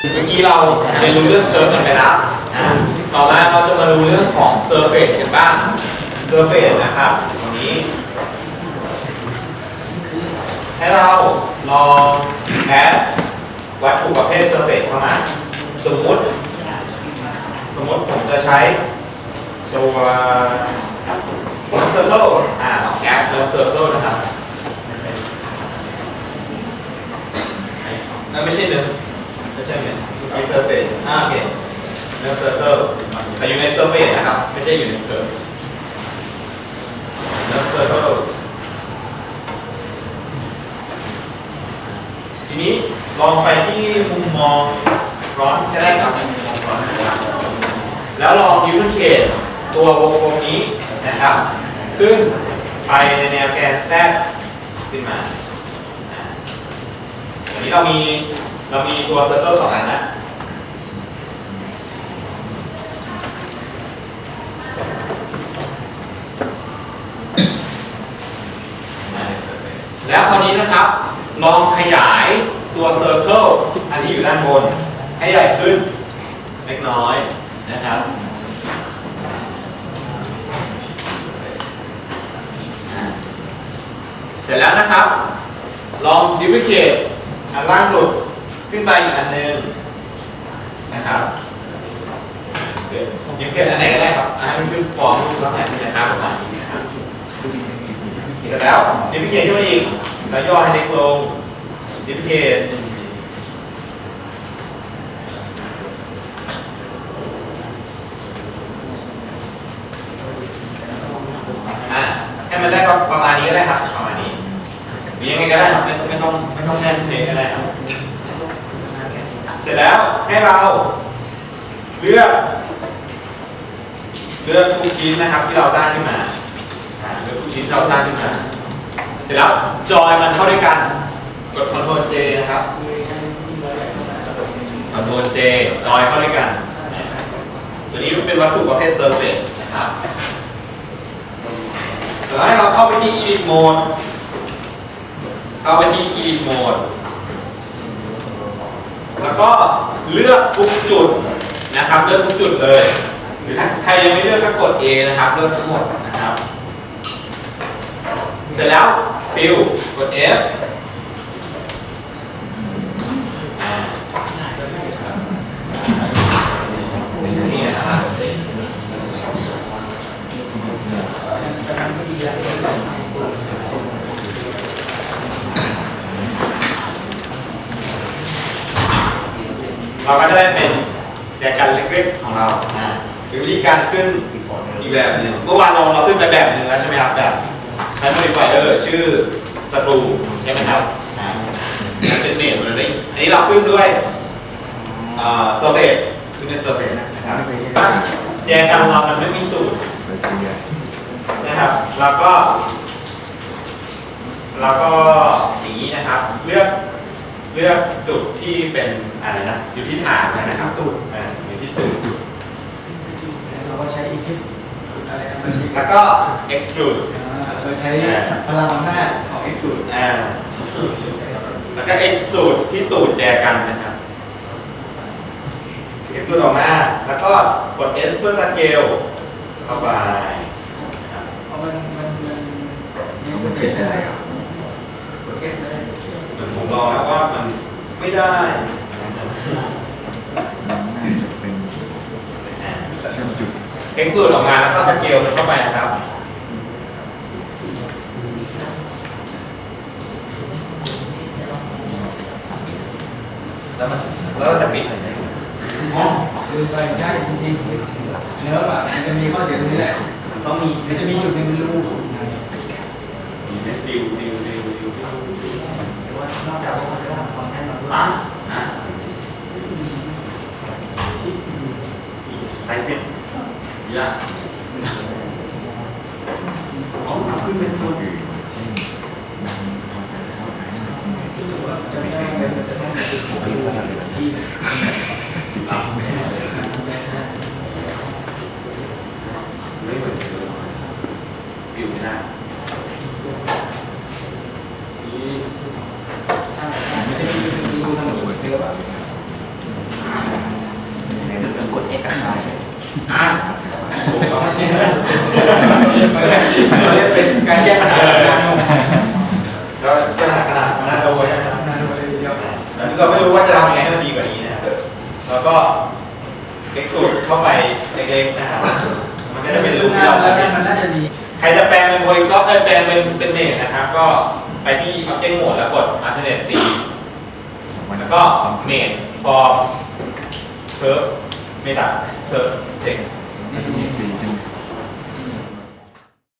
เมื่อกี้เราเรียนรู้เรื่องเซิร์ฟกันไปแล้วอ่าต่อมาเราจะมาดูเรื่องของเซอร์เฟสกันบ้าง เซอร์เฟสนะครับตรงนี้ ให้เราลองแอดวัตถุประเภทเซอร์เฟสเข้ามา สมมุติ สมมุติผมจะใช้ตัว เซอร์เคิลอ่าลองแอดตัวเซอร์เคิลนะครับนั่นไม่ใช่เนื้อไม่ใช่เนื้อไอเซอร์เฟสอ่าโอเคเนื้อเซอร์เคิลแต่อยู่ในเซอร์เฟสนะครับ ไม่ใช่อยู่ในเคิร์ฟเนื้อเซอร์เคิลทีนี้ลองไปที่มุมมองร้อนก็ได้ครับมุมมองร้อนนะครับแล้วลองยูนิเคตตัววงกลมนี้นะครับ ขึ้น ไปในแนวแกนแทบขึ้นมาอันนี้เรามีเรามีตัวเซอร์เคิลสองอันนะแล้วคราวนี้นะครับลองขยายตัวเซอร์เคิลอันที่อยู่ด้านบน ให้ใหญ่ขึ้น เล็กน้อยนะครับ เสร็จ แล้วนะครับ ลองดิวิเคตอันล่างสุดขึ้นไปอีกอันหนึ่งนะครับดิวิเคตอันไหนก็ได้ครับอันนี้คือฟอร์มรูปลักษณะนี้นะครับประมาณนี้นะครับเสร็จแล้วดิวิเคตขึ้นมาอีกแล้วย่อให้เล็กลงดิวิเคตอะให้มันได้ประมาณนี้ก็ได้ครับ หรือยังไงก็ได้ไม่ไม่ต้องไม่ต้องแน่นเลยก็ได้ครับเสร็จแล้วให้เราเลือกเลือกทุกชิ้นนะครับที่เราสร้างขึ้นมาอ่าเลือกทุกชิ้นที่เราสร้างขึ้นมา เสร็จแล้วจอยมันเข้าด้วยกัน กด Ctrl J นะครับ Ctrl J จอยเข้าด้วยกัน ตัวนี้เป็นวัตถุประเภท surface นะครับแล้วให้เราเข้าไปที่ edit mode เข้าไปที่ edit mode แล้วก็เลือกทุกจุดนะครับ เลือกทุกจุดเลย หรือถ้าใครยังไม่เลือกก็กด A นะครับ เลือกทั้งหมดนะครับ เสร็จแล้วฟิลกด F อ่านี่นะครับ เราก็จะได้เป็นแจกันเล็กๆของเราอ่าเป็นวิธีการขึ้นอีกแบบหนึ่งเมื่อวานเราเราขึ้นไปแบบหนึ่งแล้วใช่ไหมครับแบบไฮมอดิฟายเออร์ชื่อสกรูใช่ไหมครับอ่าเป็นเมทเลยนี่อันนี้เราขึ้นด้วยอ่าเซอร์เฟสขึ้นด้วยเซอร์เฟสนะครับแจกันเรามันไม่มีสูตร นะครับแล้วก็ แล้วก็อย่างนี้นะครับ เลือก เลือกจุดที่เป็นอะไรนะอยู่ที่ฐานนะครับจุดอ่าอยู่ที่จุดเราก็ใช้อีกทิปอะไรนะมันแล้วก็ extrude โดยใช้พลังอำนาจของ X จุดอ่าแล้วก็ extrude ที่ตูดแจกันนะครับ extrude ออกมาแล้วก็กด S เพื่อสเกลเข้าไปนะครับเพราะมันมันมันมันเปลี่ยนได้ครับกดเก็บได้ เหมือน ผมลอแล้วว่ามันไม่ได้ extrude ออกมาแล้วก็สเกลมันเข้าไปนะครับ แล้วมันแล้วเราจะปิดไหนอ๋อคือไปใช่จริงๆเนื้อแบบมันจะมีข้อเสียตรงนี้แหละต้องมีมันจะมีจุดหนึ่งเป็นรู ดิวดิวดิวดิวแต่ ว่านอกจากว่ามันจะทำความแน่นอนอะอะใส่เป็นยากอ๋อขึ้นเป็นตัวอื่นจะไม่ได้เลยมันจะต้องมีจุดของรูที่ รับไม่ได้ไม่เหมือนเดิมฟิวไม่ได้ อะถูกต้อง เราเรียกเป็นการแยกปัญหาการงงก็ขนาดขนาดขนาดโดยนะครับงานเลยทีเดียวแล้วเราไม่รู้ว่าจะทำยังไงให้มันดีกว่านี้นะครับแล้วก็เล็กสูตรเข้าไปเล็กๆนะครับมันก็จะเป็นรูปที่เราแล้วมันน่าจะดีใครจะแปลงเป็นโพลีกราฟได้แปลงเป็นเป็นเมทนะครับ ก็ไปที่ Object Mode แล้วกด Alternate C แล้วก็ Mate Form Curve Meta Curve Text